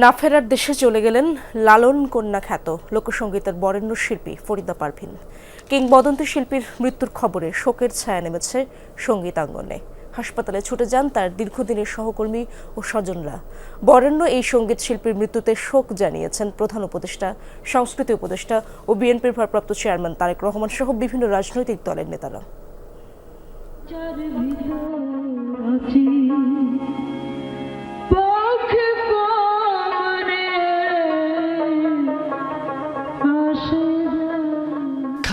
না ফেরার দেশে চলে গেলেন লালন কন্যা খ্যাত লোকসঙ্গীতের বরেণ্য শিল্পী ফরিদা পারভিন। কিংবদন্তি শিল্পীর মৃত্যুর খবরে শোকের ছায়া নেমেছে সঙ্গীতাঙ্গনে। হাসপাতালে ছুটে যান তার দীর্ঘদিনের সহকর্মী ও স্বজনরা। বরেণ্য এই সংগীত শিল্পীর মৃত্যুতে শোক জানিয়েছেন প্রধান উপদেষ্টা, সংস্কৃতি উপদেষ্টা ও বিএনপির ভারপ্রাপ্ত চেয়ারম্যান তারেক রহমান সহ বিভিন্ন রাজনৈতিক দলের নেতারা।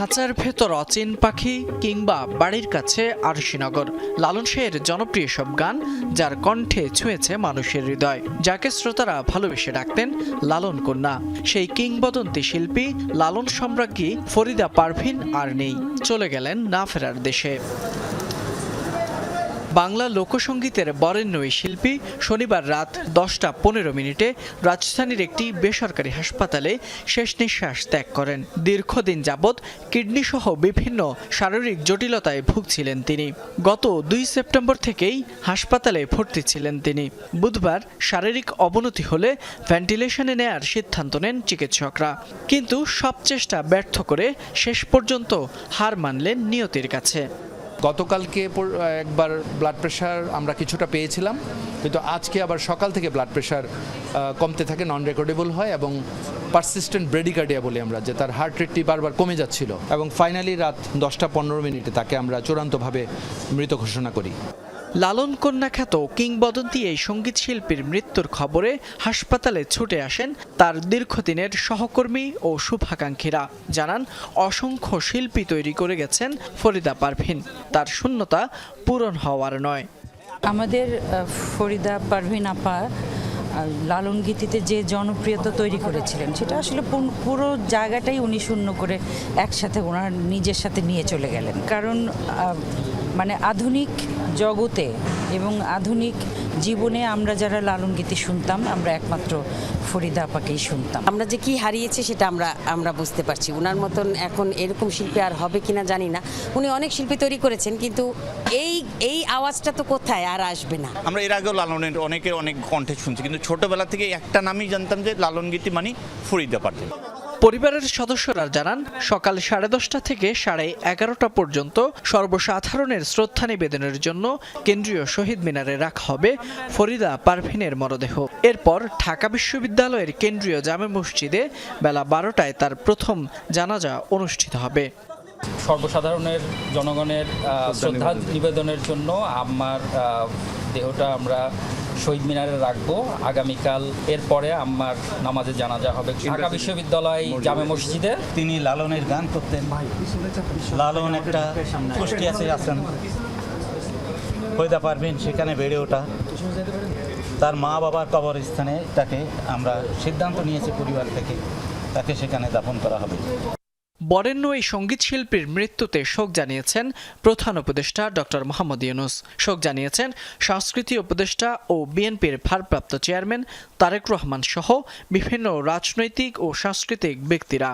খাঁচার ভেতর অচিন পাখি কিংবা বাড়ির কাছে আরশিনগর। লালন শাহের জনপ্রিয় সব গান, যার কণ্ঠে ছুঁয়েছে মানুষের হৃদয়, যাকে শ্রোতারা ভালোবেসে ডাকতেন লালন কন্যা। সেই কিংবদন্তি শিল্পী, লালন সম্রাজ্ঞী ফরিদা পারভিন আর নেই। চলে গেলেন না ফেরার দেশে। বাংলা লোকসঙ্গীতের বরেণ্য এই শিল্পী শনিবার রাত দশটা পনেরো মিনিটে রাজধানীর একটি বেসরকারি হাসপাতালে শেষ নিঃশ্বাস ত্যাগ করেন। দীর্ঘদিন যাবৎ কিডনি সহ বিভিন্ন শারীরিক জটিলতায় ভুগছিলেন তিনি। গত দুই সেপ্টেম্বর থেকেই হাসপাতালে ভর্তি ছিলেন তিনি। বুধবার শারীরিক অবনতি হলে ভেন্টিলেশনে নেয়ার সিদ্ধান্ত নেন চিকিৎসকরা। কিন্তু সব চেষ্টা ব্যর্থ করে শেষ পর্যন্ত হার মানলেন নিয়তির কাছে। গতকালকে একবার ব্লাড প্রেশার আমরা কিছুটা পেয়েছিলাম। কিন্তু আজকে আবার সকাল থেকে ব্লাড প্রেশার কমতে থাকে নন রেকর্ডেবল হয় এবং পারসিস্টেন্ট ব্রেডিকার্ডিয়া বলি আমরা, যে তার হার্ট রেটটি বারবার কমে যাচ্ছিল। এবং ফাইনালি রাত দশটা পনেরো মিনিটে তাকে আমরা চূড়ান্তভাবে মৃত ঘোষণা করি। লালন কন্যা খ্যাত কিংবদন্তি এই সংগীত শিল্পীর মৃত্যুর খবরে হাসপাতালে ছুটে আসেন তার দীর্ঘদিনের সহকর্মী ও শুভাকাঙ্ক্ষীরা। জানান, অসংখ্য শিল্পী তৈরি করে গেছেন ফরিদা পারভিন। তার শূন্যতা পূরণ হওয়ার নয়। আমাদের ফরিদা, পারভিন আপা লালন গীতিতে যে জনপ্রিয়তা তৈরি করেছিলেন, সেটা আসলে পুরো জায়গাটাই উনি শূন্য করে একসাথে ওনার নিজের সাথে নিয়ে চলে গেলেন। কারণ মানে আধুনিক জগতে এবং আধুনিক জীবনে আমরা যারা লালন গীতি শুনতাম আমরা একমাত্র ফরিদা আপাকেই শুনতাম। আমরা যে কি হারিয়েছি সেটা আমরা আমরা বুঝতে পারছি। ওনার মতন এখন এরকম শিল্পী আর হবে কিনা জানি না। উনি অনেক শিল্পী তৈরি করেছেন কিন্তু এই এই আওয়াজটা তো কোথায়? আর আসবে না। আমরা এর আগেও লালনের অনেকের অনেক কণ্ঠে শুনছি কিন্তু ছোটবেলা থেকে একটা নামই জানতাম যে লালন গীতি মানে ফরিদা পারতেন পরিবারের সদস্যরা জানান সকাল সাড়ে দশটা থেকে সাড়ে এগারোটা পর্যন্ত সর্বসাধারণের শ্রদ্ধা নিবেদনের জন্য কেন্দ্রীয় শহীদ মিনারে রাখা হবে ফরিদা পারভিনের মরদেহ। এরপর ঢাকা বিশ্ববিদ্যালয়ের কেন্দ্রীয় জামে মসজিদে বেলা বারোটায় তার প্রথম জানাজা অনুষ্ঠিত হবে। সর্বসাধারণের জনগণের শ্রদ্ধা নিবেদনের জন্য আমার দেহটা আমরা শহীদ মিনারে রাখব। আগামীকাল এরপরে আমার নামাজে জানাজা হবে। ঢাকা বিশ্ববিদ্যালয় জামে মসজিদে। তিনি লালনের গান করতেন। লালন একটা কুষ্টিয়াতে আছেন। ফরিদা পারবেন সেখানে বেড়ে ওঠা। তার মা বাবার কবরস্থানে তাকে আমরা সিদ্ধান্ত নিয়েছি পরিবার থেকে তাকে সেখানে দাফন করা হবে। বরেণ্য এই সংগীত শিল্পীর মৃত্যুতে শোক জানিয়েছেন প্রধান উপদেষ্টা ডক্টর মোহাম্মদ ইউনুস। শোক জানিয়েছেন সংস্কৃতি উপদেষ্টা ও বিএনপির ভারপ্রাপ্ত চেয়ারম্যান তারেক রহমান সহ বিভিন্ন রাজনৈতিক ও সাংস্কৃতিক ব্যক্তিরা।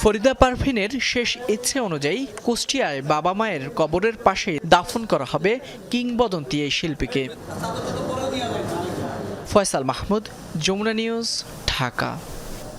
ফরিদা পারভিনের শেষ ইচ্ছে অনুযায়ী কুষ্টিয়ায় বাবা মায়ের কবরের পাশে দাফন করা হবে কিংবদন্তি এই শিল্পীকে। ফয়সাল মাহমুদ, যমুনা নিউজ, ঢাকা।